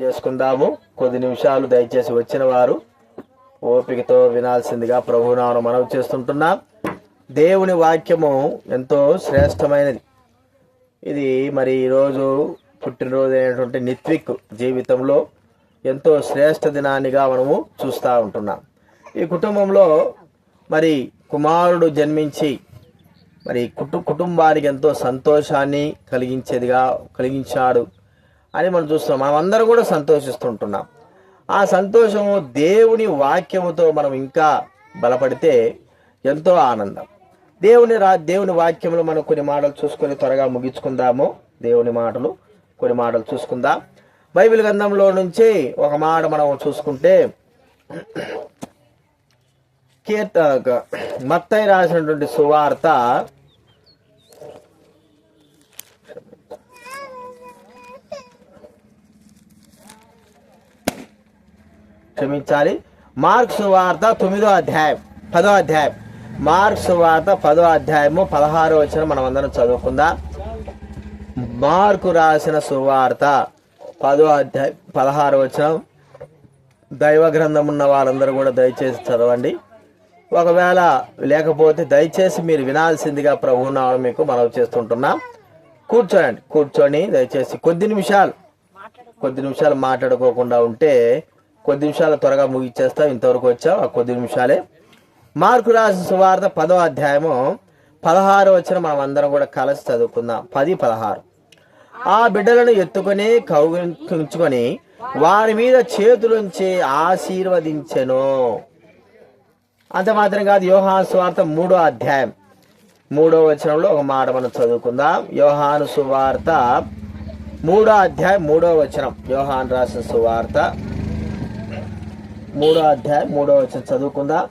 చేసుకుందాము. కొద్ది నిమిషాలు దయచేసి వచ్చిన వారు ఓపికతో వినాల్సిందిగా ప్రభునామను మనవి చేస్తుంటున్నాం. దేవుని వాక్యము ఎంతో శ్రేష్టమైనది. ఇది మరి ఈరోజు పుట్టినరోజు అయినటువంటి నిత్విక్ జీవితంలో ఎంతో శ్రేష్ఠ దినాన్నిగా మనము చూస్తూ ఉంటున్నాం. ఈ కుటుంబంలో మరి కుమారుడు జన్మించి మరి కుటు కుటుంబానికి ఎంతో సంతోషాన్ని కలిగించేదిగా కలిగించాడు. అని మనం చూస్తున్నాం. మనం అందరూ కూడా సంతోషిస్తుంటున్నాం. ఆ సంతోషము దేవుని వాక్యముతో మనం ఇంకా బలపడితే ఎంతో ఆనందం. దేవుని రా దేవుని వాక్యంలో మనం కొన్ని మాటలు చూసుకొని త్వరగా ముగించుకుందాము. దేవుని మాటలు కొన్ని మాటలు చూసుకుందాం. బైబిల్ గ్రంథంలో నుంచి ఒక మాట మనం చూసుకుంటే కీర్త మత్తై రాసినటువంటి సువార్త క్షమించాలి. మార్క్స్ వార్త తొమ్మిదో అధ్యాయం పదో అధ్యాయం. మార్క్స్ వార్త పదో అధ్యాయము పదహారో వచ్చిన మనం అందరం చదువుకుందాం. మార్కు రాసిన సువార్త పదో అధ్యాయం పదహారు వచ్చిన దైవ గ్రంథం ఉన్న వాళ్ళందరూ కూడా దయచేసి చదవండి. ఒకవేళ లేకపోతే దయచేసి మీరు వినాల్సిందిగా ప్రభునామం మీకు మనవి చేస్తుంటున్నాం. కూర్చోండి కూర్చొని దయచేసి కొద్ది నిమిషాలు కొద్ది నిమిషాలు మాట్లాడుకోకుండా ఉంటే కొద్ది నిమిషాలు త్వరగా ముగిచ్చేస్తాం. ఇంతవరకు వచ్చాం. ఆ కొద్ది నిమిషాలే. మార్కు రాసిన సువార్త పదో అధ్యాయము పదహారు వచ్చిన మనం అందరం కూడా కలిసి చదువుకుందాం. పది పదహారు. ఆ బిడ్డలను ఎత్తుకొని కౌగించుకొని వారి మీద చేతులుంచి ఆశీర్వదించెను. అంత మాత్రం కాదు. యోహాను సువార్త మూడో అధ్యాయం. మూడో వచనంలో ఒక మాట మనం చదువుకుందాం. యోహాను సువార్త మూడో అధ్యాయం మూడో వచనం. యోహాన్ రాసిన సువార్త మూడో అధ్యాయం మూడో వచ్చిన చదువుకుందాం?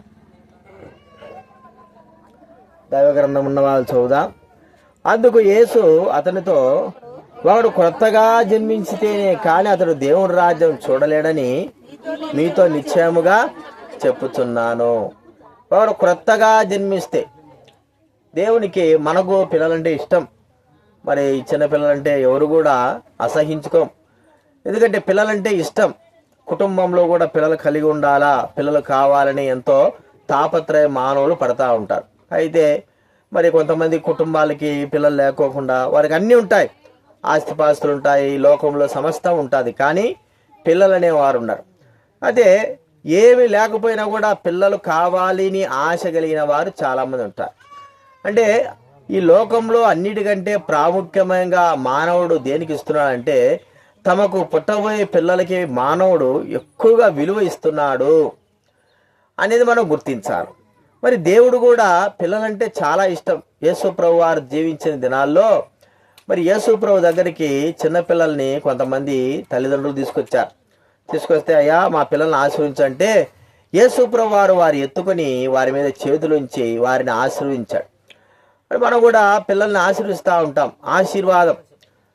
దైవగ్రంథం ఉన్న వాళ్ళు చదువుదాం. అందుకు యేసు అతనితో వాడు క్రొత్తగా జన్మించితేనే కానీ అతడు దేవుని రాజ్యం చూడలేడని మీతో నిశ్చయముగా చెప్పుతున్నాను వాడు క్రొత్తగా జన్మిస్తే దేవునికి మనకు పిల్లలంటే ఇష్టం. మరి చిన్న పిల్లలంటే ఎవరు కూడా అసహించుకోం. ఎందుకంటే పిల్లలంటే ఇష్టం. కుటుంబంలో కూడా పిల్లలు కలిగి ఉండాలా పిల్లలు కావాలని ఎంతో తాపత్రయ మానవులు పడతా ఉంటారు. అయితే మరి కొంతమంది కుటుంబాలకి పిల్లలు లేకోకుండా వారికి అన్నీ ఉంటాయి. ఆస్తిపాస్తులు ఉంటాయి లోకంలో సమస్త ఉంటుంది. కానీ పిల్లలు అనేవారు ఉన్నారు. అదే ఏమి లేకపోయినా కూడా పిల్లలు కావాలని ఆశ కలిగిన వారు చాలామంది ఉంటారు. అంటే ఈ లోకంలో అన్నిటికంటే ప్రాముఖ్యమైన మానవుడు దేనికి ఇస్తున్నాడంటే తమకు పుట్టబోయే పిల్లలకి మానవుడు ఎక్కువగా విలువ ఇస్తున్నాడు అనేది మనం గుర్తించాలి. మరి దేవుడు కూడా పిల్లలంటే చాలా ఇష్టం. యేసుప్రభు వారు జీవించిన దినాల్లో మరి యేసుప్రభు దగ్గరికి చిన్నపిల్లల్ని కొంతమంది తల్లిదండ్రులు తీసుకొచ్చారు. తీసుకొస్తే అయ్యా మా పిల్లల్ని ఆశ్రయించంటే యేసుప్రభు వారు వారు వారి ఎత్తుకొని వారి మీద చేతులుంచి వారిని ఆశీర్వించాడు మరి మనం కూడా పిల్లల్ని ఆశీర్విస్తూ ఉంటాం. ఆశీర్వాదం.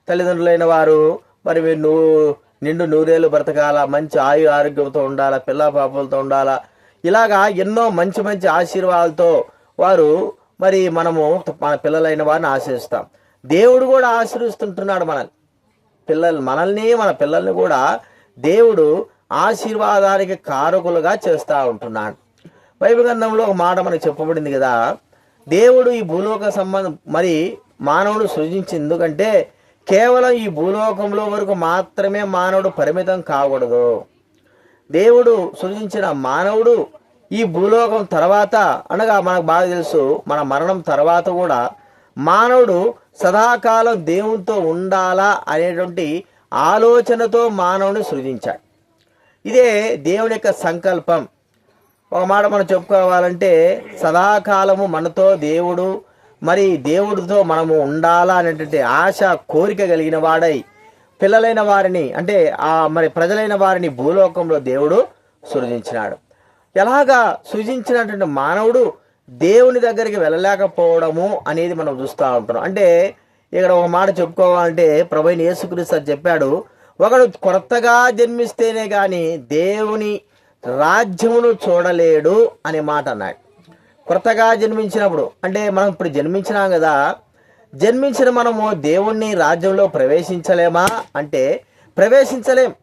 తల్లిదండ్రులైన వారు మరి మీరు నువ్వు నిండు నూరేళ్ళు బ్రతకాల మంచి ఆయు ఆరోగ్యంతో ఉండాలా పిల్ల పాపలతో ఉండాలా? ఇలాగా ఎన్నో మంచి మంచి ఆశీర్వాదాలతో వారు మరి మనము మన పిల్లలైన వారిని ఆశీర్స్తాం దేవుడు కూడా ఆశీర్విస్తుంటున్నాడు మనల్ని. పిల్లలు మనల్ని మన పిల్లల్ని కూడా దేవుడు ఆశీర్వాదానికి కారకులుగా చేస్తూ ఉంటున్నాడు. బైబిల్ గ్రంథంలో ఒక మాట మనకు చెప్పబడింది కదా దేవుడు ఈ భూలోక సంబంధం మరి మానవుడు సృజించి ఎందుకంటే కేవలం ఈ భూలోకంలో వరకు మాత్రమే మానవుడు పరిమితం కాకూడదు. దేవుడు సృజించిన మానవుడు ఈ భూలోకం తర్వాత అనగా మనకు బాగా తెలుసు మన మరణం తర్వాత కూడా మానవుడు సదాకాలం దేవునితో ఉండాలా అనేటువంటి ఆలోచనతో మానవుని సృజించాడు. ఇదే దేవుని యొక్క సంకల్పం. ఒక మాట మనం చెప్పుకోవాలంటే సదాకాలము మనతో దేవుడు మరి దేవుడితో మనము ఉండాలా అనేటువంటి ఆశ కోరిక కలిగిన వాడై పిల్లలైన వారిని అంటే ఆ మరి ప్రజలైన వారిని భూలోకంలో దేవుడు సృజించినాడు. ఎలాగా సృజించినటువంటి మానవుడు దేవుని దగ్గరికి వెళ్ళలేకపోవడము అనేది మనం చూస్తూ ఉంటున్నాం అంటే ఇక్కడ ఒక మాట చెప్పుకోవాలంటే ప్రభుని యేసుక్రీస్తు చెప్పాడు ఒకడు కొత్తగా జన్మిస్తేనే కానీ దేవుని రాజ్యమును చూడలేడు అనే మాట అన్నాడు. కొత్తగా జన్మించినప్పుడు అంటే మనం ఇప్పుడు జన్మించినాం కదా జన్మించిన మనము దేవుణ్ణి రాజ్యంలో ప్రవేశించలేమా? అంటే ప్రవేశించలేం.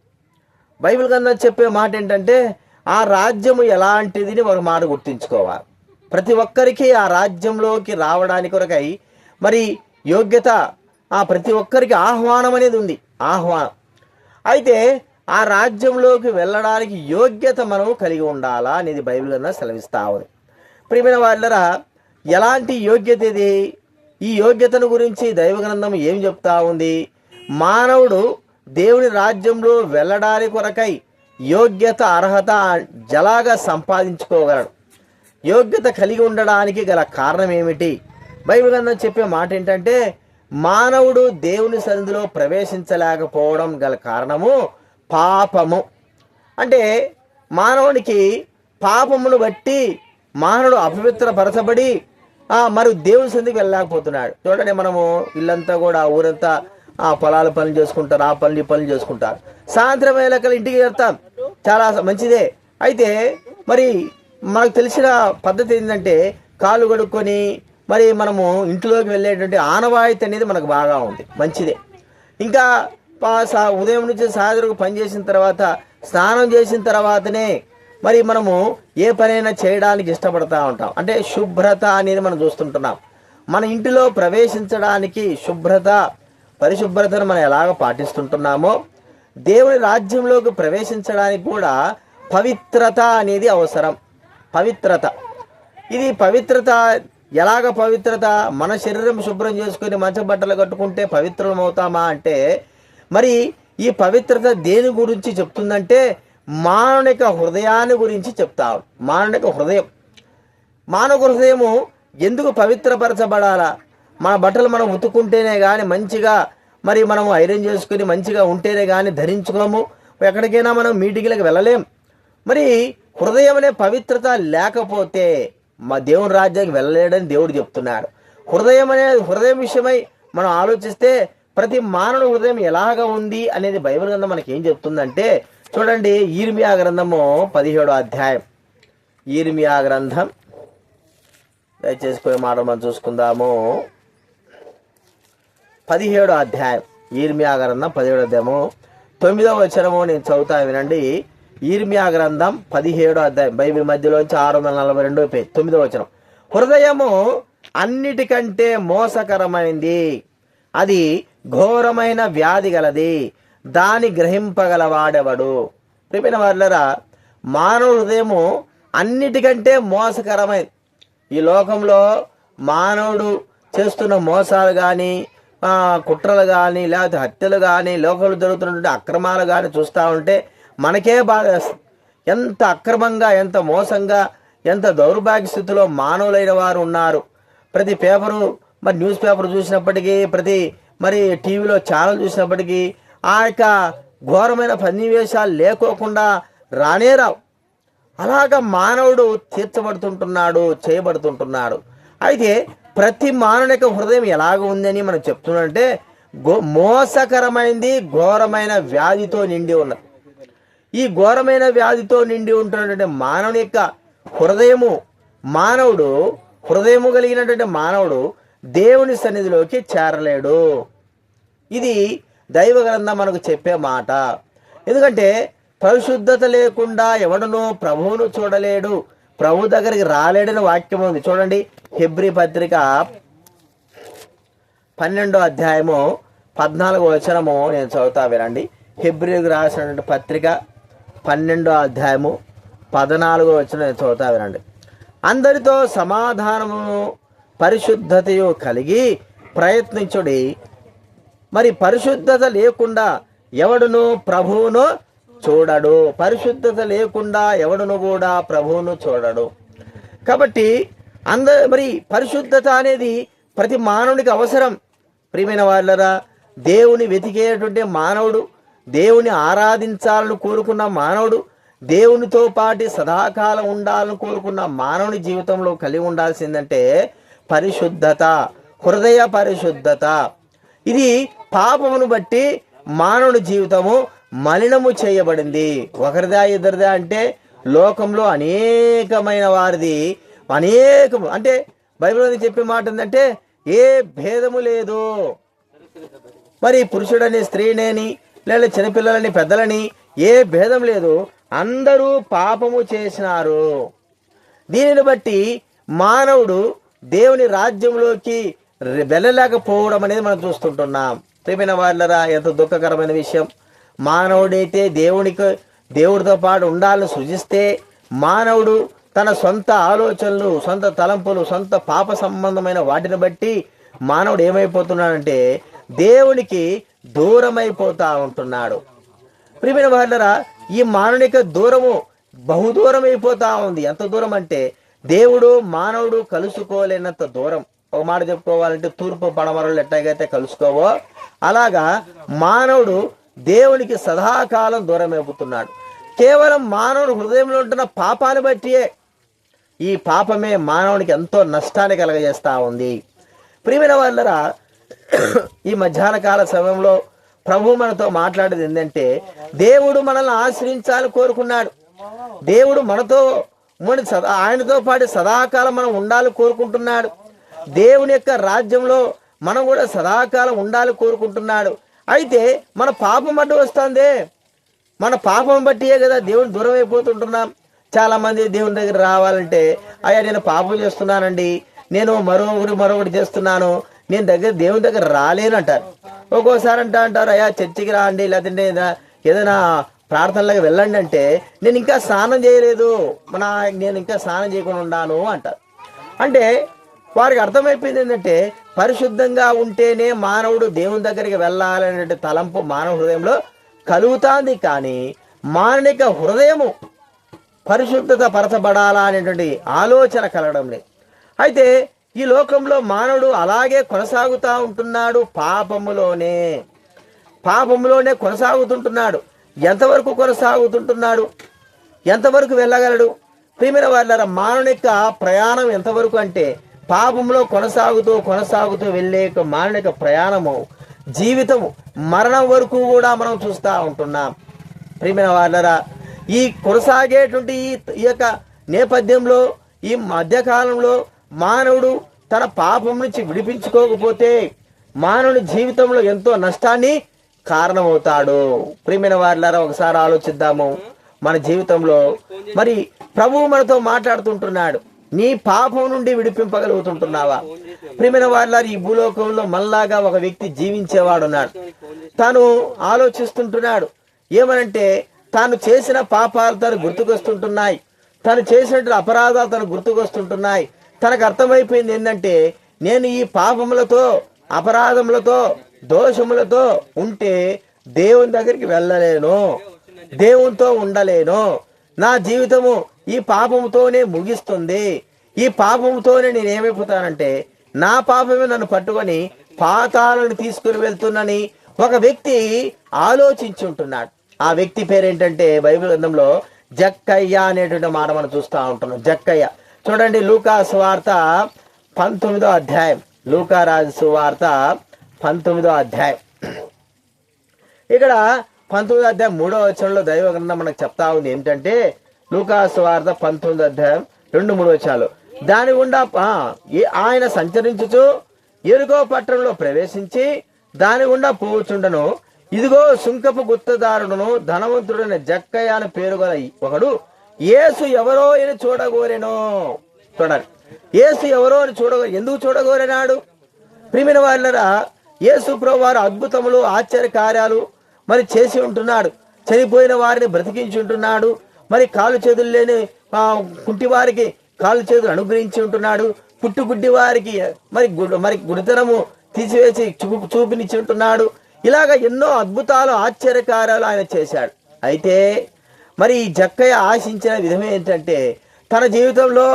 బైబిల్ కన్నా చెప్పే మాట ఏంటంటే ఆ రాజ్యము ఎలాంటిది ఒక మాట గుర్తుంచుకోవాలి. ప్రతి ఒక్కరికి ఆ రాజ్యంలోకి రావడానికి కొరకై మరి యోగ్యత ఆ ప్రతి ఒక్కరికి ఆహ్వానం అనేది ఉంది. ఆహ్వానం. అయితే ఆ రాజ్యంలోకి వెళ్ళడానికి యోగ్యత మనం కలిగి ఉండాలా అనేది బైబిల్ కన్నా సెలవిస్తా ఉంది. ప్రియమైన వాళ్ళరా ఎలాంటి యోగ్యత ఇది? ఈ యోగ్యతను గురించి దైవ గ్రంథం ఏం చెప్తా ఉంది? మానవుడు దేవుని రాజ్యంలో వెళ్ళడానికి కొరకై యోగ్యత అర్హత జలాగా సంపాదించుకోగలడు. యోగ్యత కలిగి ఉండడానికి గల కారణం ఏమిటి? బైబిల్ గ్రంథం చెప్పే మాట ఏంటంటే మానవుడు దేవుని సన్నిధిలో ప్రవేశించలేకపోవడం గల కారణము పాపము. అంటే మానవునికి పాపమును బట్టి మానవుడు అపవిత్రపరచబడి ఆ, మరి దేవుని సందికి వెళ్ళలేకపోతున్నాడు. చూడండి మనము ఇల్లంతా కూడా ఊరంతా ఆ పొలాల పనులు చేసుకుంటారు ఆ పనులు ఈ పనులు చేసుకుంటారు. సాయంత్రం వేళకల ఇంటికి వెళ్తాం చాలా మంచిదే. అయితే మరి మనకు తెలిసిన పద్ధతి ఏంటంటే కాలు కడుక్కొని మరి మనము ఇంట్లోకి వెళ్ళేటువంటి ఆనవాయితీ అనేది మనకు బాగా ఉంది. మంచిదే. ఇంకా పా- ఉదయం నుంచి సాయంత్రం పని చేసిన తర్వాత స్నానం చేసిన తర్వాతనే మరి మనము ఏ పనైనా చేయడానికి ఇష్టపడతా ఉంటాం. అంటే శుభ్రత అనేది మనం చూస్తుంటున్నాం. మన ఇంటిలో ప్రవేశించడానికి శుభ్రత పరిశుభ్రతను మనం ఎలాగ పాటిస్తుంటున్నామో దేవుని రాజ్యంలోకి ప్రవేశించడానికి కూడా పవిత్రత అనేది అవసరం. పవిత్రత. ఇది పవిత్రత ఎలాగ పవిత్రత? మన శరీరం శుభ్రం చేసుకొని మంచి బట్టలు కట్టుకుంటే పవిత్రం అవుతామా అంటే మరి ఈ పవిత్రత దేని గురించి చెప్తుందంటే మానవిక హృదయాన్ని గురించి చెప్తాడు మానవిక హృదయం. మానవ హృదయము ఎందుకు పవిత్రపరచబడాలా? మన బట్టలు మనం ఉతుకుంటేనే కానీ మంచిగా మరి మనం ఐరన్ చేసుకుని మంచిగా ఉంటేనే కానీ ధరించుకోము. ఎక్కడికైనా మనం మీటింగ్లకు వెళ్ళలేం. మరి హృదయం అనే పవిత్రత లేకపోతే మా దేవుని రాజ్యానికి వెళ్ళలేడని దేవుడు చెప్తున్నాడు. హృదయం అనే హృదయం విషయమై మనం ఆలోచిస్తే ప్రతి మానవ హృదయం ఎలాగ ఉంది అనేది బైబిల్ గ్రంథం మనకి ఏం చెప్తుందంటే చూడండి ఈర్మియా గ్రంథము పదిహేడో అధ్యాయం. ఈర్మియా గ్రంథం. దయచేసి పోయే మాట మనం చూసుకుందాము. పదిహేడో అధ్యాయం. ఈర్మియా గ్రంథం పదిహేడో అధ్యాయము. తొమ్మిదవ వచనము నేను చదువుతా వినండి. ఈర్మియా గ్రంథం పదిహేడో అధ్యాయం. బైబిల్ మధ్యలోంచి ఆరు వందల నలభై రెండో పేజ్ తొమ్మిదవ వచనం. హృదయము అన్నిటికంటే మోసకరమైంది. అది ఘోరమైన వ్యాధి గలది. దాని గ్రహింపగలవాడెవడు? ప్రియమైన వాళ్ళరా మానవ హృదయము అన్నిటికంటే మోసకరమైంది ఈ లోకంలో మానవుడు చేస్తున్న మోసాలు కానీ కుట్రలు కానీ లేకపోతే హత్యలు కానీ లోకంలో జరుగుతున్నటువంటి అక్రమాలు కానీ చూస్తూ ఉంటే మనకే బాధ ఎంత అక్రమంగా ఎంత మోసంగా ఎంత దౌర్భాగ్య స్థితిలో మానవులైన వారు ఉన్నారు. ప్రతి పేపరు మరి న్యూస్ పేపర్ చూసినప్పటికీ ప్రతి మరి టీవీలో ఛానల్ చూసినప్పటికీ ఆ యొక్క ఘోరమైన సన్నివేశాలు లేకోకుండా రానే రావు. అలాగ మానవుడు తీర్చబడుతుంటున్నాడు చేయబడుతుంటున్నాడు. అయితే ప్రతి మానవుని హృదయం ఎలాగ ఉందని మనం చెప్తున్నంటే గో మోసకరమైంది ఘోరమైన వ్యాధితో నిండి ఉన్నది. ఈ ఘోరమైన వ్యాధితో నిండి ఉంటున్నటువంటి మానవుని యొక్క హృదయము మానవుడు హృదయము కలిగినటువంటి మానవుడు దేవుని సన్నిధిలోకి చేరలేడు. ఇది దైవ గ్రంథం మనకు చెప్పే మాట. ఎందుకంటే పరిశుద్ధత లేకుండా ఎవడనో ప్రభువును చూడలేడు. ప్రభు దగ్గరికి రాలేడని వాక్యం ఉంది. చూడండి హెబ్రి పత్రిక పన్నెండో అధ్యాయము పద్నాలుగో వచనము నేను చదువుతా వినండి. హెబ్రికి రాసినటువంటి పత్రిక పన్నెండో అధ్యాయము పద్నాలుగో వచనం నేను చదువుతా వినండి. అందరితో సమాధానము పరిశుద్ధతయు కలిగి ప్రయత్నించుడి. మరి పరిశుద్ధత లేకుండా ఎవడును ప్రభువును చూడడు. పరిశుద్ధత లేకుండా ఎవడును కూడా ప్రభువును చూడడు. కాబట్టి అంద మరి పరిశుద్ధత అనేది ప్రతి మానవునికి అవసరం. ప్రియమైన వాళ్ళరా దేవుని వెతికేటువంటి మానవుడు దేవుని ఆరాధించాలని కోరుకున్న మానవుడు దేవునితో పాటి సదాకాలం ఉండాలని కోరుకున్న మానవుని జీవితంలో కలిగి ఉండాల్సిందంటే పరిశుద్ధత హృదయ పరిశుద్ధత. ఇది పాపమును బట్టి మానవుని జీవితము మలినము చేయబడింది. ఒకరిదా ఇద్దరిదా అంటే లోకంలో అనేకమైన వారిది. అనేకము. అంటే బైబిల్ చెప్పే మాట ఏంటంటే ఏ భేదము లేదు. మరి పురుషుడని స్త్రీనేని లేదా చిన్నపిల్లలని పెద్దలని ఏ భేదం లేదు. అందరూ పాపము చేసినారు. దీనిని బట్టి మానవుడు దేవుని రాజ్యంలోకి వెళ్ళలేకపోవడం అనేది మనం చూస్తుంటున్నాం. ప్రియమైన వాళ్ళరా ఎంత దుఃఖకరమైన విషయం. మానవుడైతే దేవునికి దేవుడితో పాటు ఉండాలని సృజిస్తే మానవుడు తన సొంత ఆలోచనలు సొంత తలంపులు సొంత పాప సంబంధమైన వాటిని బట్టి మానవుడు ఏమైపోతున్నాడంటే దేవునికి దూరమైపోతా ఉంటున్నాడు. ప్రియమైన వాళ్ళరా ఈ మానవునిక దూరము బహుదూరం అయిపోతా ఉంది. ఎంత దూరం అంటే దేవుడు మానవుడు కలుసుకోలేనంత దూరం. ఒక మాట చెప్పుకోవాలంటే తూర్పు పడమరలు ఎట్టాగైతే కలుసుకోవో అలాగా మానవుడు దేవునికి సదాకాలం దూరం కేవలం మానవుడు హృదయంలో ఉంటున్న పాపాన్ని బట్టియే ఈ పాపమే మానవునికి ఎంతో నష్టాన్ని కలగజేస్తూ ఉంది. ప్రియమైన వాళ్ళరా ఈ మధ్యాహ్న కాల సమయంలో ప్రభు మనతో మాట్లాడేది ఏంటంటే దేవుడు మనల్ని ఆశ్రయించాలని కోరుకున్నాడు. దేవుడు మనతో మన సదా ఆయనతో పాటు సదాకాలం మనం ఉండాలని కోరుకుంటున్నాడు. దేవుని యొక్క రాజ్యంలో మనం కూడా సదాకాలం ఉండాలి కోరుకుంటున్నాడు. అయితే మన పాపం అడ్డు వస్తుంది. మన పాపం బట్టియే కదా దేవుని దూరం అయిపోతుంటున్నాం. చాలామంది దేవుని దగ్గర రావాలంటే అయ్యా నేను పాపం చేస్తున్నానండి. నేను మరొకటి మరొకటి చేస్తున్నాను. నేను దగ్గర దేవుని దగ్గర రాలేను అంటారు. ఒక్కోసారి అంటా అంటారు అయ్యా చర్చికి రాండి లేదంటే ఏదైనా- ఏదైనా ప్రార్థనలకు వెళ్ళండి అంటే నేను ఇంకా స్నానం చేయలేదు. మన నేను ఇంకా స్నానం చేయకుండా ఉన్నాను అంటారు. అంటే వారికి అర్థమైపోయింది ఏంటంటే పరిశుద్ధంగా ఉంటేనే మానవుడు దేవుని దగ్గరికి వెళ్ళాలనే తలంపు మానవ హృదయంలో కలుగుతాంది కానీ మాననిక హృదయము పరిశుద్ధత పరచబడాలా అనేటువంటి ఆలోచన కలగడం లేదు. అయితే ఈ లోకంలో మానవుడు అలాగే కొనసాగుతూ ఉంటున్నాడు పాపములోనే. పాపములోనే కొనసాగుతుంటున్నాడు. ఎంతవరకు కొనసాగుతుంటున్నాడు? ఎంతవరకు వెళ్ళగలడు? ప్రియమైన వాళ్ళ మానవుని యొక్క ప్రయాణం ఎంతవరకు అంటే పాపంలో కొనసాగుతూ కొనసాగుతూ వెళ్ళే యొక్క మానవుని ప్రయాణము జీవితము మరణం వరకు కూడా మనం చూస్తూ ఉంటున్నాం. ప్రియమైన వాళ్ళరా ఈ కొనసాగేటువంటి ఈ- ఈ యొక్క నేపథ్యంలో ఈ మధ్యకాలంలో మానవుడు తన పాపం నుంచి విడిపించుకోకపోతే మానవుని జీవితంలో ఎంతో నష్టాన్ని కారణమవుతాడు. ప్రియమైన వారిలారా ఒకసారి ఆలోచిద్దాము. మన జీవితంలో మరి ప్రభువు మనతో మాట్లాడుతుంటున్నాడు. నీ పాపం నుండి విడిపింపగలుగుతుంటున్నావా? ప్రియమైన వారిలారు ఈ భూలోకంలో మళ్ళాగా ఒక వ్యక్తి జీవించేవాడున్నాడు. తాను ఆలోచిస్తుంటున్నాడు. ఏమనంటే తాను చేసిన పాపాలు తను గుర్తుకొస్తుంటున్నాయి. తను చేసినటువంటి అపరాధాలు తను గుర్తుకొస్తుంటున్నాయి. తనకు అర్థమైపోయింది ఏంటంటే నేను ఈ పాపములతో అపరాధములతో దోషములతో ఉంటే దేవుని దగ్గరికి వెళ్ళలేను. దేవునితో ఉండలేను. నా జీవితము ఈ పాపముతోనే ముగిస్తుంది. ఈ పాపముతోనే నేను ఏమైపోతానంటే నా పాపమే నన్ను పట్టుకొని పాతాలను తీసుకుని వెళ్తున్నానని ఒక వ్యక్తి ఆలోచించుంటున్నాడు. ఆ వ్యక్తి పేరేంటంటే బైబిల్ గ్రంథంలో జక్కయ్య అనేటువంటి మాట మనం చూస్తూ ఉంటున్నాం. జక్కయ్య. చూడండి లూకా సువార్త పంతొమ్మిదో అధ్యాయం. లూకారాజు సువార్త పంతొమ్మిదో అధ్యాయం. ఇక్కడ పంతొమ్మిదో అధ్యాయం మూడో వచనంలో దైవ గ్రంథం మనకు చెప్తా ఉంది. ఏమిటంటే లూకాసు వార్త పంతొమ్మిది అధ్యాయం రెండు మూడు వచ్చాలు దాని గుండా ఏ- ఆయన సంచరించుచు ఎరుగో పట్టణంలో ప్రవేశించి దాని గుండా పోవుచుండను. ఇదిగో సుంకపు గుత్తదారుడును ధనవంతుడైన జక్కయ్య అని పేరు గల ఒకడు ఏసు ఎవరో అని చూడగోరెను. చూడాలి ఏసు ఎవరో అని చూడగో ఎందుకు చూడగోరేనాడు? ప్రిమిన వాళ్ళరా యేసు ప్రభు వారు అద్భుతములు ఆశ్చర్య కార్యాలు మరి చేసి ఉంటున్నాడు. చనిపోయిన వారిని బ్రతికించి ఉంటున్నాడు మరి కాలు చేతులు లేని ఆ, కుంటి వారికి కాలు చేతులు అనుగ్రహించి ఉంటున్నాడు. పుట్టుగుడ్డి వారికి మరి మరి గుడితనము తీసివేసి చూపు చూపినిచ్చి ఉంటున్నాడు. ఇలాగ ఎన్నో అద్భుతాలు ఆశ్చర్యకార్యాలు ఆయన చేశాడు. అయితే మరి ఈ జక్కయ్య ఆశించిన విధం ఏంటంటే తన జీవితంలో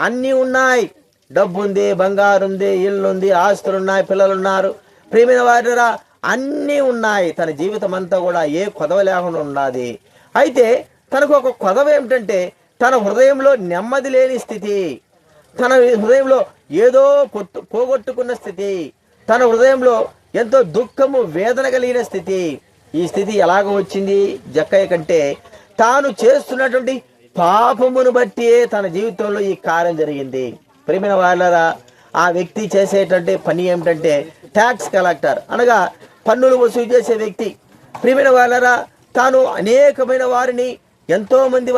అన్నీ ఉన్నాయి. డబ్బు ఉంది బంగారు ఉంది ఇల్లు ఉంది ఆస్తులు ఉన్నాయి పిల్లలు ఉన్నారు ప్రియమైన వారిరా అన్నీ ఉన్నాయి. తన జీవితం అంతా కూడా ఏ కొదవ లేకుండా ఉన్నది అయితే తనకు ఒక కొదవ ఏమిటంటే తన హృదయంలో నెమ్మది లేని స్థితి. తన హృదయంలో ఏదో కొట్టు పోగొట్టుకున్న స్థితి. తన హృదయంలో ఎంతో దుఃఖము వేదన కలిగిన స్థితి. ఈ స్థితి ఎలాగ వచ్చింది? జక్కయ్య కంటే తాను చేస్తున్నటువంటి పాపమును బట్టి తన జీవితంలో ఈ కార్యం జరిగింది. ప్రేమిన వాళ్ళరా ఆ వ్యక్తి చేసేటువంటి పని ఏమిటంటే ట్యాక్స్ కలెక్టర్ అనగా పన్నులు వసూలు చేసే వ్యక్తి. ప్రియమైన వాళ్ళరా తాను అనేకమైన వారిని ఎంతో మంది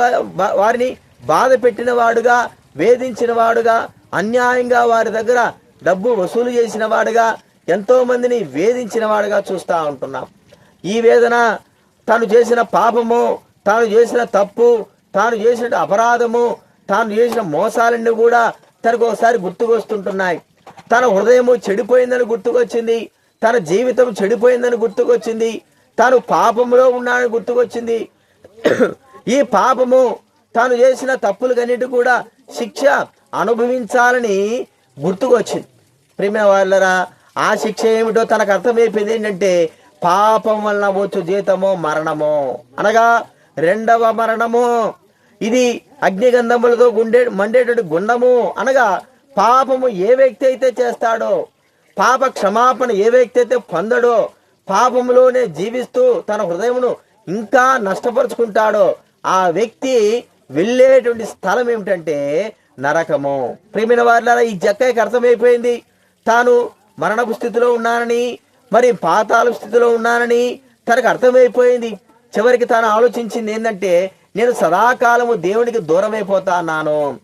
వారిని బాధ పెట్టిన వాడుగా వేధించిన వాడుగా అన్యాయంగా వారి దగ్గర డబ్బు వసూలు చేసిన వాడుగా ఎంతో మందిని వేధించిన వాడుగా చూస్తూ ఉంటున్నాం. ఈ వేదన తాను చేసిన పాపము తాను చేసిన తప్పు తాను చేసిన అపరాధము తాను చేసిన మోసాలన్నీ కూడా తనకు ఒకసారి గుర్తుకొస్తుంటున్నాయి. తన హృదయము చెడిపోయిందని గుర్తుకొచ్చింది తన జీవితం చెడిపోయిందని గుర్తుకొచ్చింది తాను పాపంలో ఉన్నాడని గుర్తుకొచ్చింది. ఈ పాపము తాను చేసిన తప్పులకన్నిటి కూడా శిక్ష అనుభవించాలని గుర్తుకొచ్చింది. ప్రేమ వాళ్ళరా ఆ శిక్ష ఏమిటో తనకు అర్థమైపోయింది ఏంటంటే పాపం వలన వచ్చు జీతము మరణము. అనగా రెండవ మరణము. ఇది అగ్నిగంధములతో గుండె మండేటటువంటి గుండము. అనగా పాపము ఏ వ్యక్తి అయితే చేస్తాడో పాప క్షమాపణ ఏ వ్యక్తి అయితే పొందడో పాపములోనే జీవిస్తూ తన హృదయమును ఇంకా నష్టపరుచుకుంటాడో ఆ వ్యక్తి వెళ్ళేటువంటి స్థలం ఏమిటంటే నరకము. ప్రేమిన వారిలారా ఈ జక్కయ్యకి అర్థమైపోయింది. తాను మరణపు స్థితిలో ఉన్నానని మరి పాతాల స్థితిలో ఉన్నానని తనకు అర్థమైపోయింది. చివరికి తాను ఆలోచించింది ఏంటంటే నేను సదాకాలము దేవునికి దూరం అయిపోతాను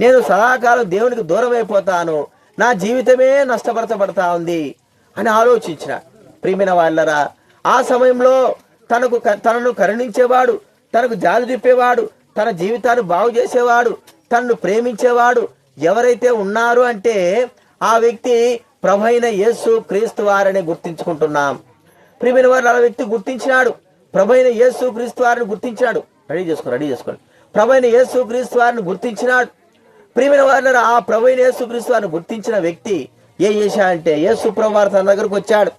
నేను సదాకాలం దేవునికి దూరం అయిపోతాను నా జీవితమే నష్టపరచబడతా ఉంది అని ఆలోచించిన ప్రియమైన వాళ్ళరా ఆ సమయంలో తనకు క- తనను కరుణించేవాడు తనకు జాలి చెప్పేవాడు తన జీవితాన్ని బాగు చేసేవాడు తనను ప్రేమించేవాడు ఎవరైతే ఉన్నారు అంటే ఆ వ్యక్తి ప్రభైన యేసు క్రీస్తు వారని గుర్తించుకుంటున్నాం. ప్రియమైన వారు ఆ వ్యక్తి గుర్తించినాడు. ప్రభైన యేసు క్రీస్తు వారిని గుర్తించినాడు. రెడీ చేసుకోండి రెడీ చేసుకోండి. ప్రభైన యేసు క్రీస్తు వారిని గుర్తించినాడు. ప్రియమైన వారిని ఆ ప్రభైన యేసు క్రీస్తు వారిని గుర్తించిన వ్యక్తి ఏం చేశాడంటే యేసు ప్రభు తన దగ్గరకు వచ్చాడు.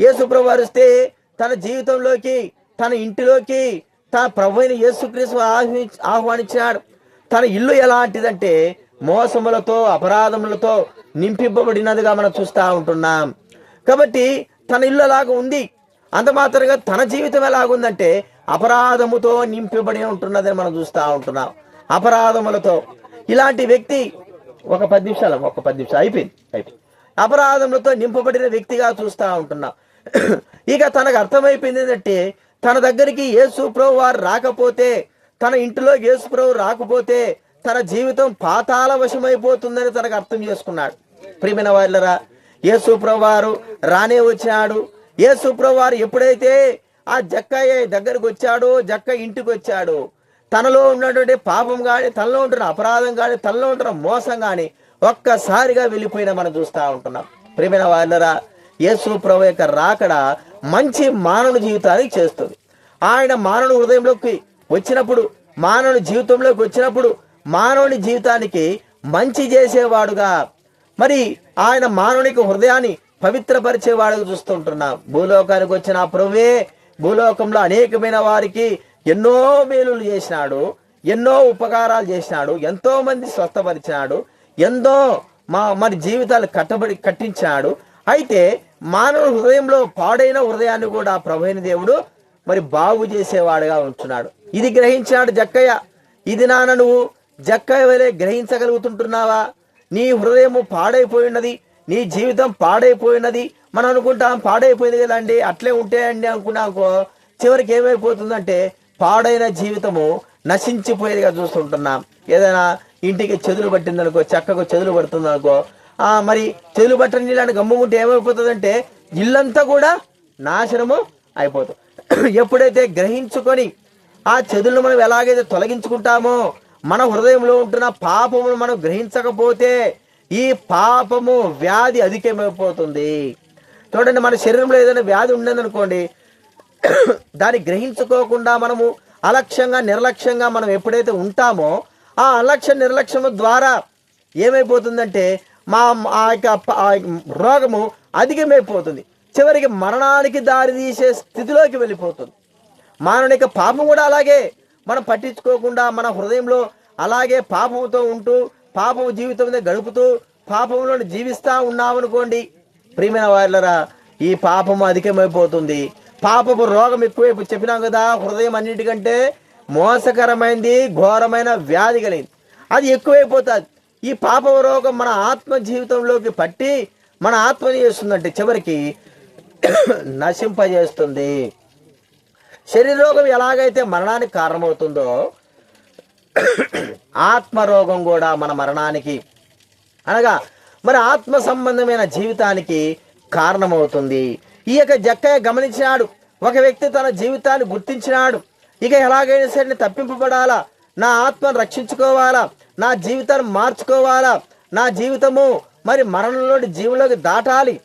యేసు ప్రభు వస్తే తన జీవితంలోకి తన ఇంటిలోకి తన ప్రభు అయిన యేసుక్రీస్తు ఆహ్వాని- ఆహ్వానించినాడు. తన ఇల్లు ఎలాంటిదంటే మోసములతో అపరాధములతో నింపింపబడినదిగా మనం చూస్తూ ఉంటున్నాం. కాబట్టి తన ఇల్లు అలాగ ఉంది? అంత మాత్రంగా తన జీవితం ఎలాగుందంటే అపరాధముతో నింపబడి ఉంటున్నదని మనం చూస్తూ ఉంటున్నాం. అపరాధములతో. ఇలాంటి వ్యక్తి ఒక పది నిమిషాలు ఒక పది నిమిషాలు అయిపోయింది అయిపోయింది. అపరాధములతో నింపబడిన వ్యక్తిగా చూస్తూ ఉంటున్నాం. ఇక తనకు అర్థమైపోయింది ఏంటంటే తన దగ్గరికి యేసు ప్రభు వారు రాకపోతే తన ఇంటిలో యేసు ప్రభు రాకపోతే తన జీవితం పాతాల వశమైపోతుందని తనకు అర్థం చేసుకున్నాడు. ప్రియమైన వాళ్ళరా యేసు ప్రభు వారు రానే వచ్చాడు. యేసు ప్రభు వారు ఎప్పుడైతే ఆ జక్కయ్య దగ్గరకు వచ్చాడో జక్క ఇంటికి వచ్చాడు తనలో ఉన్నటువంటి పాపం కానీ తనలో ఉంటున్న అపరాధం కానీ తనలో ఉంటున్న మోసం కానీ ఒక్కసారిగా వెళ్ళిపోయిన మనం చూస్తూ ఉంటున్నాం. ప్రియమైన వాళ్ళరా యేసు ప్రభు యొక్క రాకడ మంచి మానవుని జీవితానికి చేస్తుంది. ఆయన మానవుని హృదయంలోకి వచ్చినప్పుడు మానవుని జీవితంలోకి వచ్చినప్పుడు మానవుని జీవితానికి మంచి చేసేవాడుగా. మరి ఆయన మానవునికి హృదయాన్ని పవిత్రపరిచేవాడుగా చూస్తుంటున్నాం. భూలోకానికి వచ్చిన ఆ ప్రభువే భూలోకంలో అనేకమైన వారికి ఎన్నో మేలులు చేసినాడు ఎన్నో ఉపకారాలు చేసినాడు ఎంతో మంది స్వస్థపరిచినాడు ఎంతో మా మరి జీవితాలు కట్టబడి కట్టించాడు అయితే మానవ హృదయంలో పాడైన హృదయాన్ని కూడా ప్రభైన దేవుడు మరి బాగు చేసేవాడుగా ఉంటున్నాడు. ఇది గ్రహించినాడు జక్కయ్య. ఇది నాన్న నువ్వు జక్కయ్య వలె గ్రహించగలుగుతుంటున్నావా? నీ హృదయము పాడైపోయినది నీ జీవితం పాడైపోయినది మనం అనుకుంటాం పాడైపోయింది కదండి అట్లే ఉంటే అండి అనుకున్నాకో చివరికి ఏమైపోతుందంటే పాడైన జీవితము నశించిపోయేదిగా చూస్తుంటున్నాం. ఏదైనా ఇంటికి చెదులు పట్టిందనుకో చక్కకు చెదులు పడుతుందనుకో మరి చెదులు పట్టని నీళ్ళని గమ్ముకుంటే ఏమైపోతుందంటే ఇల్లంతా కూడా నాశనము అయిపోతుంది. ఎప్పుడైతే గ్రహించుకొని ఆ చెదులను మనం ఎలాగైతే తొలగించుకుంటామో మన హృదయంలో ఉంటున్న పాపమును మనం గ్రహించకపోతే ఈ పాపము వ్యాధి అధికమైపోతుంది. చూడండి మన శరీరంలో ఏదైనా వ్యాధి ఉందనుకోండి దాన్ని గ్రహించుకోకుండా మనము అలక్ష్యంగా నిర్లక్ష్యంగా మనం ఎప్పుడైతే ఉంటామో ఆ అలక్ష్య నిర్లక్ష్యము ద్వారా ఏమైపోతుందంటే మా ఆ యొక్క రోగము అధికమైపోతుంది. చివరికి మరణానికి దారితీసే స్థితిలోకి వెళ్ళిపోతుంది. మానవుని యొక్క పాపం కూడా అలాగే మనం పట్టించుకోకుండా మన హృదయంలో అలాగే పాపంతో ఉంటూ పాపం జీవితం మీద గడుపుతూ పాపంలో జీవిస్తూ ఉన్నామనుకోండి. ప్రియమైన వాళ్ళరా ఈ పాపము అధికమైపోతుంది. పాపపు రోగం ఎక్కువైపు చెప్పినాం కదా హృదయం అన్నిటికంటే మోసకరమైంది ఘోరమైన వ్యాధి కలిగింది. అది ఎక్కువైపోతుంది. ఈ పాప రోగం మన ఆత్మ జీవితంలోకి పట్టి మన ఆత్మని చేస్తుందంటే చివరికి నశింపజేస్తుంది. శరీరోగం ఎలాగైతే మరణానికి కారణమవుతుందో ఆత్మరోగం కూడా మన మరణానికి అనగా మరి ఆత్మ సంబంధమైన జీవితానికి కారణమవుతుంది. ఈ యొక్క జక్కయ్య గమనించినాడు. ఒక వ్యక్తి తన జీవితాన్ని గుర్తించినాడు. ఇక ఎలాగైనా సరే తప్పింపబడాలా? నా ఆత్మను రక్షించుకోవాలా? నా జీవితాన్ని మార్చుకోవాలా? నా జీవితము మరి మరణంలోని జీవులోకి దాటాలి.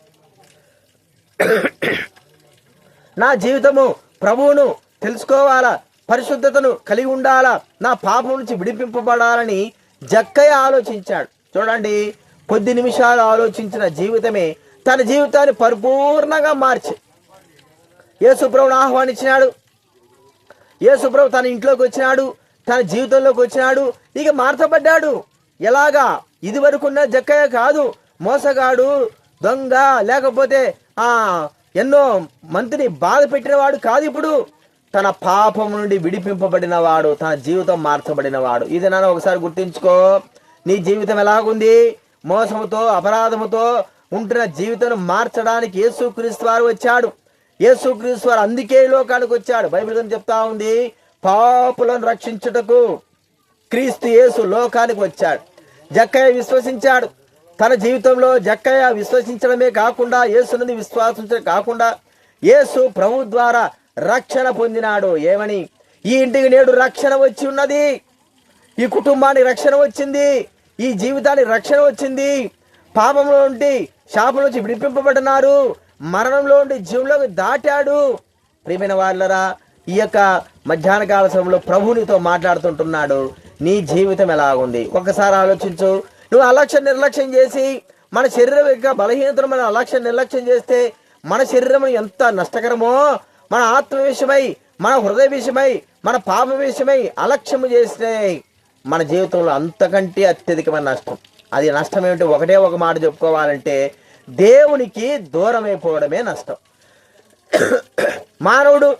నా జీవితము ప్రభువును తెలుసుకోవాలా? పరిశుద్ధతను కలిగి ఉండాలా? నా పాపం నుంచి విడిపింపబడాలని జక్కయ్య ఆలోచించాడు. చూడండి కొద్ది నిమిషాలు ఆలోచించిన జీవితమే తన జీవితాన్ని పరిపూర్ణంగా మార్చి. యేసుప్రభుని ఆహ్వానించినాడు. యేసుప్రభు తన ఇంట్లోకి వచ్చినాడు. తన జీవితంలోకి వచ్చినాడు ఇక మార్చబడ్డాడు. ఎలాగా? ఇది వరకున్న జక్కయ్య కాదు. మోసగాడు దొంగ లేకపోతే ఆ ఎన్నో మంత్రిని బాధ పెట్టినవాడు కాదు ఇప్పుడు. తన పాపం నుండి విడిపింపబడిన వాడు తన జీవితం మార్చబడిన వాడు ఇది నాన్న ఒకసారి గుర్తించుకో. నీ జీవితం ఎలాగుంది? మోసముతో అపరాధముతో ఉంటున్న జీవితం మార్చడానికి యేసుక్రీస్తు వారు వచ్చాడు. యేసుక్రీస్తు వారు అందుకే లోకానికి వచ్చాడు. బైబిల్ గ్రంథం చెప్తా ఉంది. పాపులను రక్షించుటకు క్రీస్తు యేసు లోకానికి వచ్చాడు. జక్కయ్య విశ్వసించాడు. తన జీవితంలో జక్కయ్య విశ్వసించడమే కాకుండా యేసునని విశ్వాసించడం కాకుండా యేసు ప్రభు ద్వారా రక్షణ పొందినాడు. ఏమని? ఈ ఇంటికి నేడు రక్షణ వచ్చి ఉన్నది. ఈ కుటుంబానికి రక్షణ వచ్చింది. ఈ జీవితానికి రక్షణ వచ్చింది. పాపంలో ఉండి శాపం నుంచి విడిపింపబడినారు. మరణంలో ఉండి జీవంలోకి దాటాడు. ప్రియమైన వాళ్ళరా ఈ యొక్క మధ్యాహ్న కాల సమయంలో ప్రభునితో మాట్లాడుతుంటున్నాడు. నీ జీవితం ఎలాగుంది? ఒకసారి ఆలోచించు. నువ్వు అలక్ష్యం నిర్లక్ష్యం చేసి మన శరీరం యొక్క బలహీనతను మనం అలక్ష్యం నిర్లక్ష్యం చేస్తే మన శరీరం ఎంత నష్టకరమో మన ఆత్మ విషయమై మన హృదయ విషయమై మన పాప విషయమై అలక్ష్యము చేస్తే మన జీవితంలో అంతకంటే అత్యధికమైన నష్టం. అది నష్టం ఏమిటి? ఒకటే ఒక మాట చెప్పుకోవాలంటే దేవునికి దూరమైపోవడమే నష్టం. మానవుడు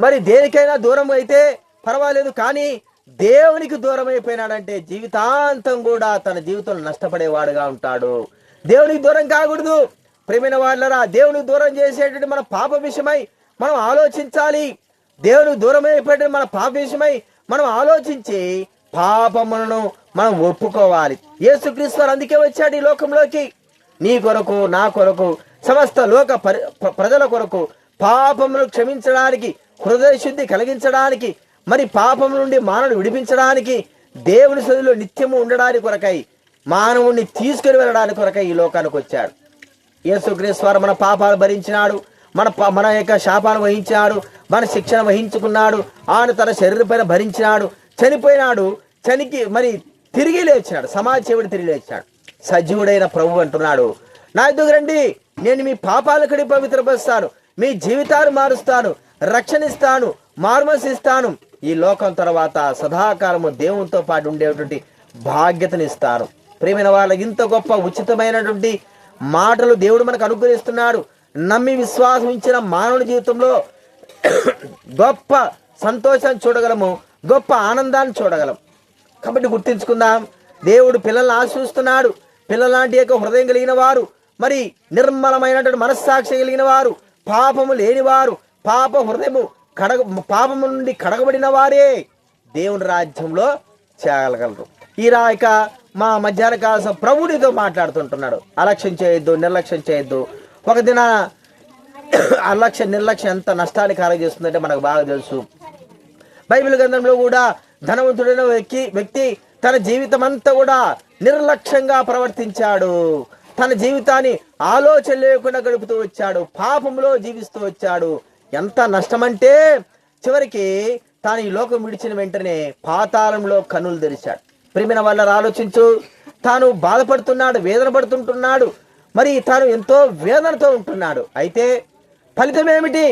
మరి దేనికైనా దూరం అయితే పర్వాలేదు కానీ దేవునికి దూరం అయిపోయినాడంటే జీవితాంతం కూడా తన జీవితంలో నష్టపడేవాడుగా ఉంటాడు. దేవునికి దూరం కాకూడదు. ప్రేమైన వాళ్ళరా దేవునికి దూరం చేసేటువంటి మన పాప విషయమై మనం ఆలోచించాలి. దేవునికి దూరం అయిపోయిన మన పాప విషయమై మనం ఆలోచించి పాపములను మనం ఒప్పుకోవాలి. యేసుక్రీస్తు వారు అందుకే వచ్చాడు ఈ లోకంలోకి. నీ కొరకు నా కొరకు సమస్త లోక పరి ప్రజల కొరకు పాపమును క్షమించడానికి హృదయ శుద్ధి కలిగించడానికి మరి పాపం నుండి మానవుడు విడిపించడానికి దేవుని సదిలో నిత్యము ఉండడానికి కొరకై మానవుణ్ణి తీసుకుని వెళ్ళడానికి కొరకై ఈ లోకానికి వచ్చాడు. యేసుక్రీశ్వర మన పాపాలు భరించినాడు మన పా- మన యొక్క శాపాలు వహించినాడు మన శిక్షణ వహించుకున్నాడు ఆయన తన శరీరపైన భరించినాడు చనిపోయినాడు చనికి మరి తిరిగి లేచినాడు సమాజేవుడు తిరిగి లేచినాడు. సజీవుడైన ప్రభు అంటున్నాడు నా ఎదుగు రండి నేను మీ పాపాలు కడిగి పవిత్రపరుస్తాను మీ జీవితాలు మారుస్తాను రక్షణిస్తాను మార్మసిస్తాను. ఈ లోకం తర్వాత సదాకాలము దేవునితో పాటు ఉండేటువంటి భాగ్యతనిస్తాను. ప్రేమైన వాళ్ళకి ఇంత గొప్ప ఉచితమైనటువంటి మాటలు దేవుడు మనకు అనుగ్రహిస్తున్నాడు. నమ్మి విశ్వాసం ఇచ్చిన మానవుని జీవితంలో గొప్ప సంతోషాన్ని చూడగలము గొప్ప ఆనందాన్ని చూడగలం. కాబట్టి గుర్తించుకుందాం దేవుడు పిల్లల్ని ఆశిస్తున్నాడు పిల్లలాంటి యొక్క హృదయం కలిగిన వారు మరి నిర్మలమైనటువంటి మనస్సాక్షి కలిగిన వారు పాపము లేనివారు పాప హృదయము కడగ పాపము నుండి కడగబడిన వారే దేవుని రాజ్యంలో చేయగలగలరు ఈ రాయక మా మధ్యాహ్న కాల్స ప్రభునితో మాట్లాడుతుంటున్నాడు. అలక్ష్యం చేయొద్దు నిర్లక్ష్యం చేయొద్దు. ఒక దిన అలక్ష్యం నిర్లక్ష్యం ఎంత నష్టాన్ని కలగజేస్తుందంటే మనకు బాగా తెలుసు. బైబిల్ గ్రంథంలో కూడా ధనవంతుడైన వ్యక్తి వ్యక్తి తన జీవితం అంతా కూడా నిర్లక్ష్యంగా ప్రవర్తించాడు. తన జీవితాన్ని ఆలోచన లేకుండా గడుపుతూ వచ్చాడు. పాపంలో జీవిస్తూ వచ్చాడు. ఎంత నష్టమంటే చివరికి తాను ఈ లోకం విడిచిన వెంటనే పాతాళంలో కన్నులు తెరిచాడు. ప్రేమిన వల్ల ఆలోచించు. తాను బాధపడుతున్నాడు వేదన పడుతుంటున్నాడు. మరి తాను ఎంతో వేదనతో ఉంటున్నాడు. అయితే ఫలితం ఏమిటి?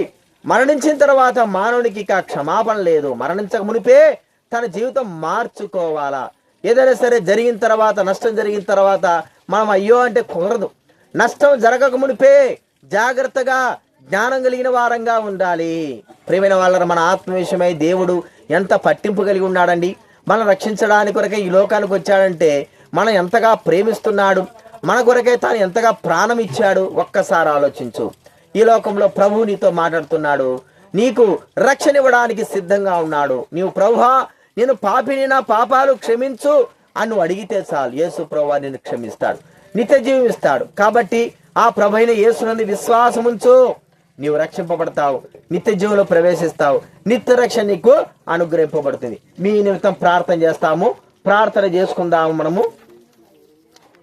మరణించిన తర్వాత మానవునికి ఇక క్షమాపణ లేదు. మరణించక మునిపే తన జీవితం మార్చుకోవాలా? ఏదైనా సరే జరిగిన తర్వాత నష్టం జరిగిన తర్వాత మనం అయ్యో అంటే కుదరదు. నష్టం జరగక మునిపే జాగ్రత్తగా జ్ఞానం కలిగిన వారంగా ఉండాలి. ప్రేమైన వాళ్ళ మన ఆత్మ విషయమై దేవుడు ఎంత పట్టింపు కలిగి ఉన్నాడండి. మనం రక్షించడానికి కొరకే ఈ లోకానికి వచ్చాడంటే మనం ఎంతగా ప్రేమిస్తున్నాడు మన కొరకే తాను ఎంతగా ప్రాణం ఇచ్చాడు ఒక్కసారి ఆలోచించు. ఈ లోకంలో ప్రభు నీతో మాట్లాడుతున్నాడు. నీకు రక్షణ ఇవ్వడానికి సిద్ధంగా ఉన్నాడు. నీవు ప్రభువా నేను పాపిని నా పాపాలు క్షమించు అని నువ్వు అడిగితే చాలు. యేసు ప్రభా నేను క్షమిస్తాడు నిత్య జీవిస్తాడు కాబట్టి ఆ ప్రభైన యేసునందు విశ్వాసం ఉంచు నీవు రక్షింపబడతావు. నిత్య జీవంలో ప్రవేశిస్తావు. నిత్య రక్షణ నీకు అనుగ్రహింపబడుతుంది. మీ నిమిత్తం ప్రార్థన చేస్తాము. ప్రార్థన చేసుకుందాము మనము.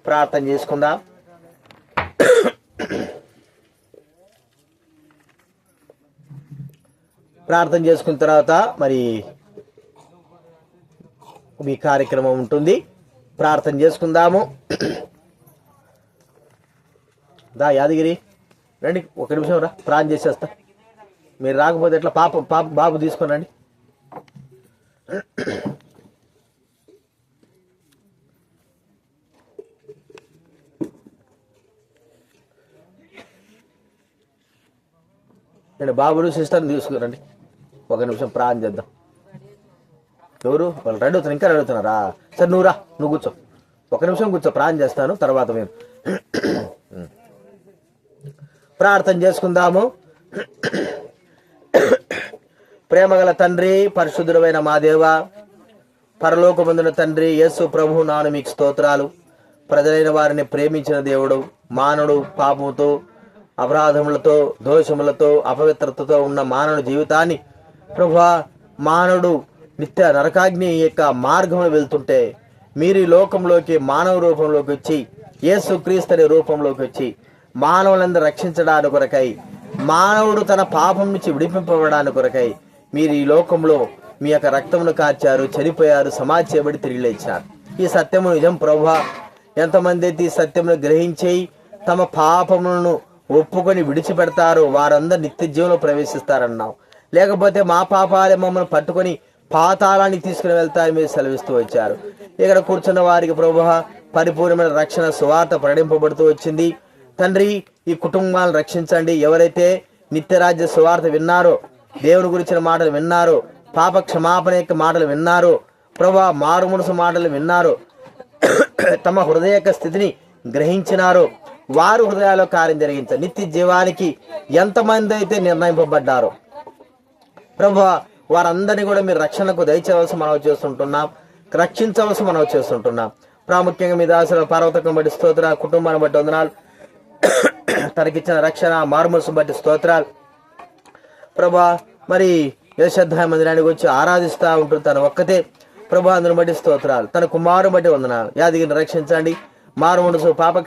ప్రార్థన చేసుకుందాం. ప్రార్థన చేసుకున్న తర్వాత మరి మీ కార్యక్రమం ఉంటుంది. ప్రార్థన చేసుకుందాము. దా యాదగిరి. రండి ఒక నిమిషం రా ప్రాన్ చేసేస్తా మీరు రాకపోతే ఎట్లా? పాప పాప బాబు తీసుకొని రండి. నేను బాబును సిస్టర్ని తీసుకురండి ఒక నిమిషం ప్రాన్ చేద్దాం. ఎవరు? వాళ్ళు రెడీ అవుతున్నారు ఇంకా రెడీ అవుతున్నారా సరే నువ్వు రా నువ్వు కూర్చో. ఒక నిమిషం కూర్చో ప్రాన్ చేస్తాను తర్వాత మేము ప్రార్థన చేసుకుందాము. ప్రేమగల తండ్రి పరిశుద్ధుడమైన మా దేవ పరలోకమందున తండ్రి యేసు ప్రభు నాను మీకు స్తోత్రాలు. ప్రజలైన వారిని ప్రేమించిన దేవుడు మానవుడు పాపముతో అపరాధములతో దోషములతో అపవిత్రతతో ఉన్న మానవుడి జీవితాన్ని ప్రభా మానవుడు నిత్య నరకాగ్ని యొక్క మార్గంలో వెళ్తుంటే మీరు ఈ లోకంలోకి మానవ రూపంలోకి వచ్చి యేసు క్రీస్తుని రూపంలోకి వచ్చి మానవులందరూ రక్షించడానికి కొరకై మానవుడు తన పాపం నుంచి విడిపింపబడడానికి కొరకై మీరు ఈ లోకంలో మీ యొక్క రక్తమును కార్చారు చనిపోయారు సమాధి చేయబడి తిరిగి లేచారు. ఈ సత్యము నిజం ప్రభా ఎంతమంది అయితే ఈ సత్యమును గ్రహించి తమ పాపములను ఒప్పుకొని విడిచిపెడతారో వారందరూ నిత్య జీవంలో ప్రవేశిస్తారన్నావు. లేకపోతే మా పాపాలే మమ్మల్ని పట్టుకొని పాతాళానికి తీసుకుని వెళ్తారని మీరు సెలవిస్తూ వచ్చారు. ఇక్కడ కూర్చున్న వారికి ప్రభు పరిపూర్ణమైన రక్షణ సువార్త ప్రకటింపబడుతూ వచ్చింది. తండ్రి ఈ కుటుంబాలను రక్షించండి. ఎవరైతే నిత్యరాజ్య సువార్త విన్నారో దేవుని గురించిన మాటలు విన్నారో పాప క్షమాపణ యొక్క మాటలు విన్నారో ప్రభా మారుమనసు మాటలు విన్నారో తమ హృదయ యొక్క స్థితిని గ్రహించినారో వారు హృదయాల్లో కార్యం జరిగించారు నిత్య జీవానికి ఎంతమంది అయితే నిర్ణయింపబడ్డారో. ప్రభు వారందరినీ కూడా మీరు రక్షణకు దయచేయవలసి మనం చేస్తుంటున్నాం. రక్షించవలసి మనం చేస్తుంటున్నాం. ప్రాముఖ్యంగా మీ దాసుల పర్వతకం బట్టి స్తోత్ర కుటుంబాన్ని బట్టి వందనాలు. తనకిచ్చిన రక్షణ మార్మల్స్ బట్టి స్తోత్రాలు. ప్రభా మరి యశాధ్యాయ మందిరానికి వచ్చి ఆరాధిస్తూ ఉంటుంది తను ఒక్కతే ప్రభా అందుని బట్టి స్తోత్రాలు. తన కుమారుని బట్టి వందనాలు. యాదగిరిని రక్షించండి. మారుమనసు పాప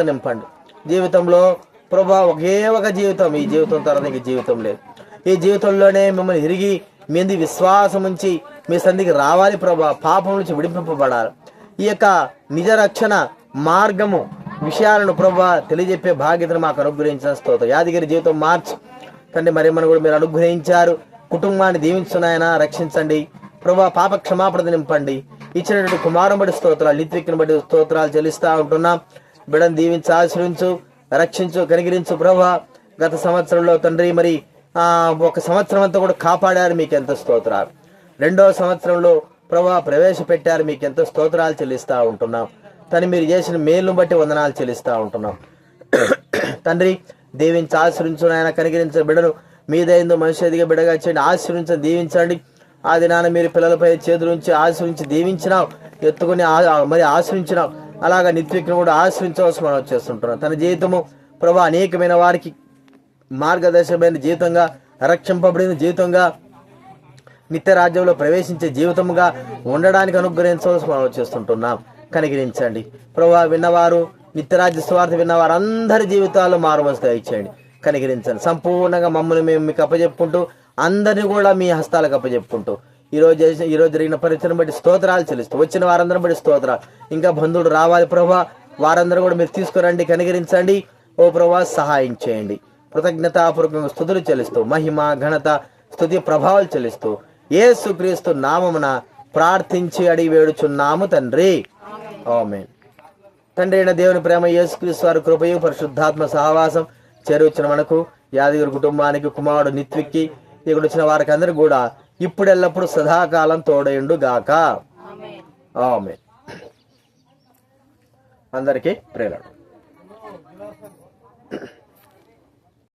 నింపండి. జీవితంలో ప్రభా ఒకే ఒక జీవితం. ఈ జీవితం తర్వాత ఇంక జీవితం లేదు. ఈ జీవితంలోనే మిమ్మల్ని తిరిగి మీది విశ్వాసం ఉంచి మీ సంధికి రావాలి ప్రభా. పాపం నుంచి విడిపింపబడాలి. ఈ యొక్క నిజ రక్షణ మార్గము విషయాలను ప్రభా తెలియజెప్పే బాధ్యతను మాకు అనుగ్రహించిన స్తోత్రం. యాదగిరి జీవితం మార్చ్. తండ్రి మరి మనం కూడా మీరు అనుగ్రహించారు. కుటుంబాన్ని దీవించున్నాయన రక్షించండి. ప్రభా పాప క్షమాపణ నింపండి. ఇచ్చినటువంటి కుమారం బట్టి స్తోత్రాలు లిత్విక్ని బట్టి స్తోత్రాలు చెల్లిస్తూ ఉంటున్నాం. బిడను దీవించి ఆశ్రయించు రక్షించు కనిగిరించు ప్రభా. గత సంవత్సరంలో తండ్రి మరి ఒక సంవత్సరం అంతా కూడా కాపాడారు మీకు ఎంత స్తోత్రాలు. రెండో సంవత్సరంలో ప్రభా ప్రవేశపెట్టారు మీకు ఎంత స్తోత్రాలు చెల్లిస్తూ ఉంటున్నాం. తను మీరు చేసిన మేలును బట్టి వందనాలు చెల్లిస్తూ ఉంటున్నాం. తండ్రి దీవించి ఆశ్రయించు ఆయన కనికరించిన బిడను మీదైందో మనిషి ఎదిగే బిడగా చేయండి. ఆశ్రయించండి దీవించండి. ఆ దినాన మీరు పిల్లలపై చేతుల నుంచి ఆశ్రయించి దీవించినావు. ఎత్తుకుని మరి ఆశ్రయించినావు అలాగా నిత్యక్ను కూడా ఆశ్రయించవలసి మనం చేస్తుంటున్నాం తన జీవితము ప్రభా అనేకమైన వారికి మార్గదర్శకమైన జీవితంగా రక్షింపబడిన జీవితంగా నిత్య రాజ్యంలో ప్రవేశించే జీవితముగా ఉండడానికి అనుగ్రహించవలసి మనం చేస్తుంటున్నాం కనికరించండి. ప్రభా విన్నవారు నిత్యరాజ్య స్వార్థ విన్నవారు అందరి జీవితాలు మారుమస్తు ఇచ్చేయండి కనికరించండి. సంపూర్ణంగా మమ్మల్ని మేము మీకు అప్పచెప్పుకుంటూ అందరినీ కూడా మీ హస్తాలకు అప్పచెప్పుకుంటూ ఈరోజు ఈరోజు జరిగిన పరిచయం బట్టి స్తోత్రాలు చెల్లిస్తూ వచ్చిన వారందరం బట్టి స్తోత్రాలు. ఇంకా బంధువులు రావాలి ప్రభా వారందరూ కూడా మీరు తీసుకురండి కనికరించండి. ఓ ప్రభా సహాయం చేయండి. కృతజ్ఞతాపూర్వకంగా స్థుతులు చెల్లిస్తూ మహిమ ఘనత స్థుతి ప్రభావాలు చెల్లిస్తూ ఏ సుక్రీస్తు నామమున ప్రార్థించి అడిగి వేడుచున్నాము తండ్రి. తండ్రి అయిన దేవుని ప్రేమ యేసుక్రీస్తు వారి కృపయు పరిశుద్ధాత్మ సహవాసం చేరువచ్చిన మనకు యాదగిరి కుటుంబానికి కుమారుడు నిత్విక్కి ఇక్కడ వచ్చిన వారికి అందరికి కూడా ఇప్పుడెల్లప్పుడు సదాకాలం తోడయుండు గాక ఆమె అందరికీ ప్రేరణ